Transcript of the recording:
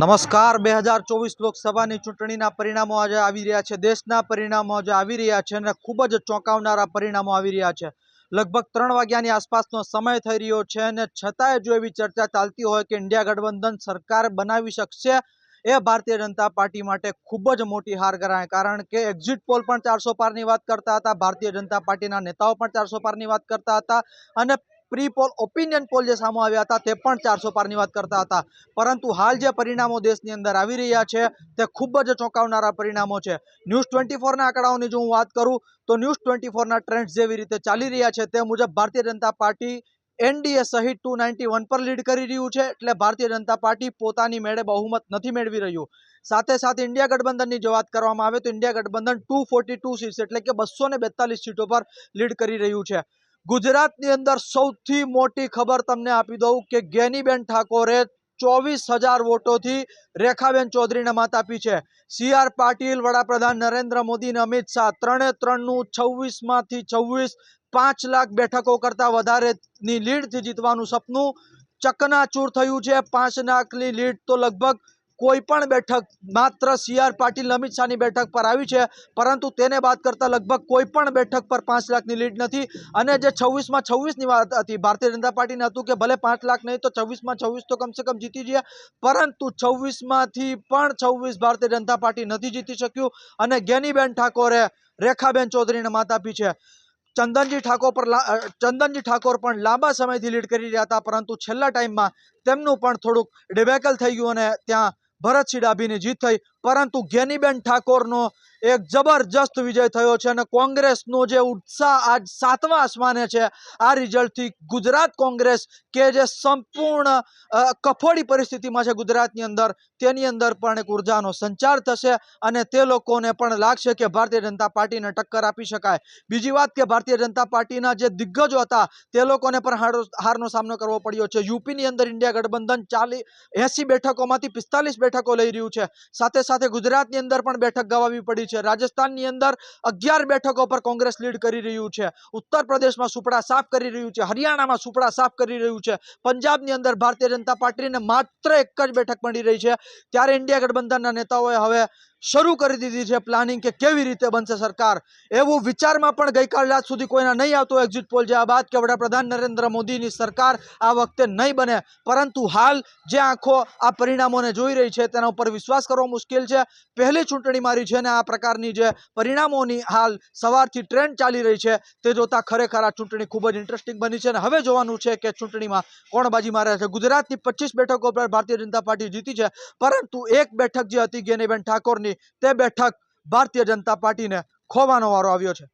નમસ્કાર. બે હજાર ચોવીસ લોકસભાની ચૂંટણીના પરિણામો આજે આવી રહ્યા છે. દેશના પરિણામો આજે આવી રહ્યા છે અને ખૂબ જ ચોંકાવનારા પરિણામો આવી રહ્યા છે. લગભગ ત્રણ વાગ્યાની આસપાસનો સમય થઈ રહ્યો છે અને છતાંય જો એવી ચર્ચા ચાલતી હોય કે ઇન્ડિયા ગઠબંધન સરકાર બનાવી શકશે, એ ભારતીય જનતા પાર્ટી માટે ખૂબ જ મોટી હાર ગણાય. કારણ કે એક્ઝિટ પોલ પણ ચારસો પારની વાત કરતા હતા, ભારતીય જનતા પાર્ટીના નેતાઓ પણ ચારસો પારની વાત કરતા હતા અને પ્રી પોલ, ઓપિનિયન પોલ જે સામે આવ્યા હતા, તે પણ ચારસો પારની વાત કરતા હતા. પરંતુ હાલ જે પરિણામો દેશની અંદર આવી રહ્યા છે, તે ખૂબ જ ચોંકાવનારા પરિણામો છે. ન્યૂઝ ટ્વેન્ટી ફોરના આંકડાઓની જો હું વાત કરું, તો ન્યૂઝ ટ્વેન્ટી ફોરના ટ્રેન્ડ જેવી રીતે ચાલી રહ્યા છે, તે મુજબ ભારતીય જનતા પાર્ટી એનડીએ સહિત ટુ નાઇન્ટી વન પર લીડ કરી રહ્યું છે, એટલે ભારતીય જનતા પાર્ટી પોતાની મેળે બહુમત નથી મેળવી રહ્યું. સાથે સાથે ઇન્ડિયા ગઠબંધનની જો વાત કરવામાં આવે, તો ઇન્ડિયા ગઠબંધન ટુ ફોર્ટી ટુ સીટ્સ, એટલે કે બસો બેતાલીસ સીટો પર લીડ કરી રહ્યું છે. ગુજરાતની અંદર સૌથી મોટી ખબર તમને આપી દઉં કે ગેનીબેન ઠાકોરે ચોવીસ હજાર વોટોથી રેખાબેન ચૌધરીને મત આપી છે. સી આર પાટીલ, વડાપ્રધાન નરેન્દ્ર મોદી અને અમિત શાહ ત્રણે ત્રણનું છવ્વીસમાંથી છવ્વીસ પાંચ લાખ બેઠકો કરતાં વધારેની લીડથી જીતવાનું સપનું ચકનાચૂર થયું છે. પાંચ લાખની લીડ તો લગભગ કોઈ પણ બેઠક, માત્ર સી આર પાટીલ અમિત શાહની બેઠક પર આવી છે, પરંતુ તેને બાદ કરતા લગભગ કોઈ પણ બેઠક પર પાંચ લાખની લીડ નથી. અને જે છવ્વીસમાં છવ્વીસની વાત હતી, ભારતીય જનતા પાર્ટીને હતું કે ભલે પાંચ લાખ નહીં તો છવ્વીસમાં છવ્વીસ તો કમસે કમ જીતી જઈએ. પરંતુ છવ્વીસમાંથી પણ છવ્વીસ ભારતીય જનતા પાર્ટી નથી જીતી શક્યું. અને જ્ઞાનીબેન ઠાકોરે, રેખાબેન ચૌધરીને માત આપી છે. ચંદનજી ઠાકોર પર ચંદનજી ઠાકોર પણ લાંબા સમયથી લીડ કરી રહ્યા હતા, પરંતુ છેલ્લા ટાઈમમાં તેમનું પણ થોડુંક ડિબેકલ થઈ ગયું અને ત્યાં ભરતસિંહ ડાભીની જીત થઈ. પરંતુ જ્ઞાનીબેન ઠાકોરનો એક જબરજસ્ત વિજય થયો છે અને કોંગ્રેસનો જે ઉત્સાહ આજ સાતમા આસમાને છે, આ રિઝલ્ટથી ગુજરાત કોંગ્રેસ કે જે સંપૂર્ણ કફોડી પરિસ્થિતિમાં છે ગુજરાતની અંદર, તેની અંદર પણ એક ઉર્જાનો સંચાર થશે અને તે લોકોને પણ લાગશે કે ભારતીય જનતા પાર્ટીને ટક્કર આપી શકાય. બીજી વાત કે ભારતીય જનતા પાર્ટીના જે દિગ્ગજો હતા, તે લોકોને પણ હારો હારનો સામનો કરવો પડ્યો છે. યુપીની અંદર ઇન્ડિયા ગઠબંધન ચાલી, એસી બેઠકોમાંથી પિસ્તાલીસ બેઠકો લઈ રહ્યું છે. સાથે સાથે ગુજરાતની અંદર પણ બેઠક ગવાવી પડી છે. રાજસ્થાનની અંદર અગિયાર બેઠકો પર કોંગ્રેસ લીડ કરી રહ્યું છે. ઉત્તર પ્રદેશમાં સુપડા સાફ કરી રહ્યું છે. હરિયાણામાં સુપડા સાફ કરી રહ્યું છે. પંજાબની અંદર ભારતીય જનતા પાર્ટીને માત્ર એક જ બેઠક મળી રહી છે. ત્યારે ઇન્ડિયા ગઠબંધનના નેતાઓએ હવે શરૂ કરી દીધી છે પ્લાનિંગ કે કેવી રીતે બનશે સરકાર? એવું વિચારમાં પણ ગઈકાલ રાત સુધી કોઈના નહીં આવતો એક્ઝિટ પોલ જે આ બાદ કે વડાપ્રધાન નરેન્દ્ર મોદીની સરકાર આ વખતે નહીં બને. પરંતુ હાલ જે આંખો આ પરિણામોને જોઈ રહી છે તેના ઉપર વિશ્વાસ કરવો મુશ્કેલ છે. પહેલી ચૂંટણી મારી છે ને આ પ્રકારની જે પરિણામોની હાલ સવારથી ટ્રેન્ડ ચાલી રહી છે તે જોતાં ખરેખર આ ચૂંટણી ખૂબ જ ઇન્ટરેસ્ટિંગ બની છે અને હવે જોવાનું છે કે ચૂંટણીમાં કોણ બાજી મારે છે. ગુજરાતની પચીસ બેઠકો પર ભારતીય જનતા પાર્ટી જીતી છે. પરંતુ એક બેઠક જે હતી, ગેનીબેન ઠાકોરની તે બેઠક ભારતીય જનતા પાર્ટીને ખોવાનો વારો આવ્યો છે.